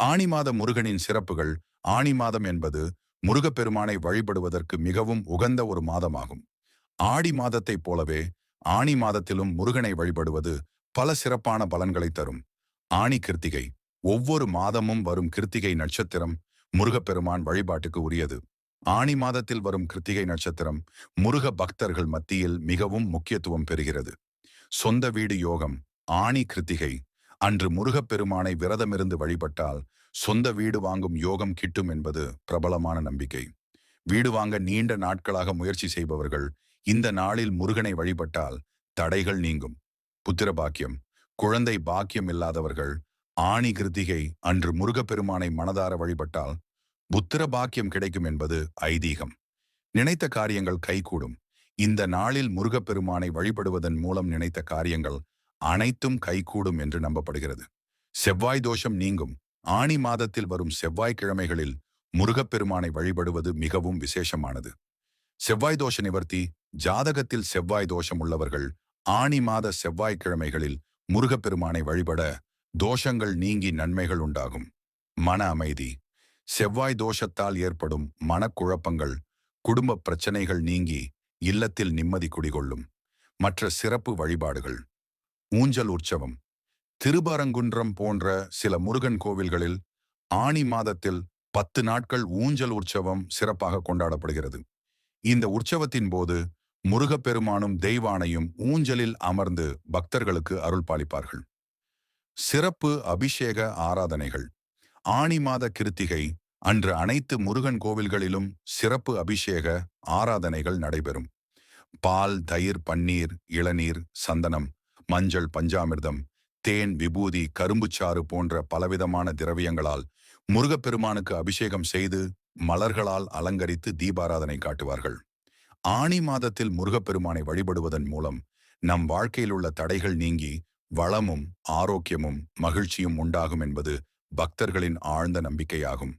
ஆணி மாத முருகனின் சிறப்புகள் ஆணி மாதம் என்பது முருகப்பெருமானை வழிபடுவதற்கு மிகவும் உகந்த ஒரு மாதமாகும். ஆடி மாதத்தைப் போலவே ஆணி மாதத்திலும் முருகனை வழிபடுவது பல சிறப்பான பலன்களை தரும். ஆணி கிருத்திகை ஒவ்வொரு மாதமும் வரும் கிருத்திகை நட்சத்திரம் முருகப்பெருமான் வழிபாட்டுக்கு உரியது. ஆணி மாதத்தில் வரும் கிருத்திகை நட்சத்திரம் முருக பக்தர்கள் மத்தியில் மிகவும் முக்கியத்துவம் பெறுகிறது. சொந்த வீடு யோகம் ஆணி கிருத்திகை அன்று முருகப்பெருமானை விரதமிருந்து வழிபட்டால் சொந்த வீடு வாங்கும் யோகம் கிட்டும் என்பது பிரபலமான நம்பிக்கை. வீடு வாங்க நீண்ட நாட்களாக முயற்சி செய்பவர்கள் இந்த நாளில் முருகனை வழிபட்டால் தடைகள் நீங்கும். புத்திர பாக்கியம் குழந்தை பாக்கியம் இல்லாதவர்கள் ஆணி கிருத்திகை அன்று முருகப்பெருமானை மனதார வழிபட்டால் புத்திர பாக்கியம் கிடைக்கும் என்பது ஐதீகம். நினைத்த காரியங்கள் கைகூடும். இந்த நாளில் முருகப்பெருமானை வழிபடுவதன் மூலம் நினைத்த காரியங்கள் அனைத்தும் கைகூடும் என்று நம்பப்படுகிறது. செவ்வாய் தோஷம் நீங்கும். ஆணி மாதத்தில் வரும் செவ்வாய்க்கிழமைகளில் முருகப்பெருமானை வழிபடுவது மிகவும் விசேஷமானது. செவ்வாய் தோஷ நிவர்த்தி ஜாதகத்தில் செவ்வாய் தோஷம் உள்ளவர்கள் ஆணி மாத செவ்வாய்க்கிழமைகளில் முருகப்பெருமானை வழிபட தோஷங்கள் நீங்கி நன்மைகள் உண்டாகும். மன அமைதி. செவ்வாய் தோஷத்தால் ஏற்படும் மனக்குழப்பங்கள் குடும்ப பிரச்சனைகள் நீங்கி இல்லத்தில் நிம்மதி குடிகொள்ளும். மற்ற சிறப்பு வழிபாடுகள். ஊஞ்சல் உற்சவம். திருபரங்குன்றம் போன்ற சில முருகன் கோவில்களில் ஆணி மாதத்தில் பத்து நாட்கள் ஊஞ்சல் உற்சவம் சிறப்பாக கொண்டாடப்படுகிறது. இந்த உற்சவத்தின் போது முருகப்பெருமானும் தெய்வானையும் ஊஞ்சலில் அமர்ந்து பக்தர்களுக்கு அருள் பாலிப்பார்கள். சிறப்பு அபிஷேக ஆராதனைகள். ஆணி மாத கிருத்திகை அன்று அனைத்து முருகன் கோவில்களிலும் சிறப்பு அபிஷேக ஆராதனைகள் நடைபெறும். பால் தயிர் பன்னீர் இளநீர் சந்தனம் மஞ்சள் பஞ்சாமிர்தம் தேன் விபூதி கரும்புச்சாறு போன்ற பலவிதமான திரவியங்களால் முருகப்பெருமானுக்கு அபிஷேகம் செய்து மலர்களால் அலங்கரித்து தீபாராதனை காட்டுவார்கள். ஆணி மாதத்தில் முருகப்பெருமானை வழிபடுவதன் மூலம் நம் வாழ்க்கையில் உள்ள தடைகள் நீங்கி வளமும் ஆரோக்கியமும் மகிழ்ச்சியும் உண்டாகும் என்பது பக்தர்களின் ஆழ்ந்த நம்பிக்கையாகும்.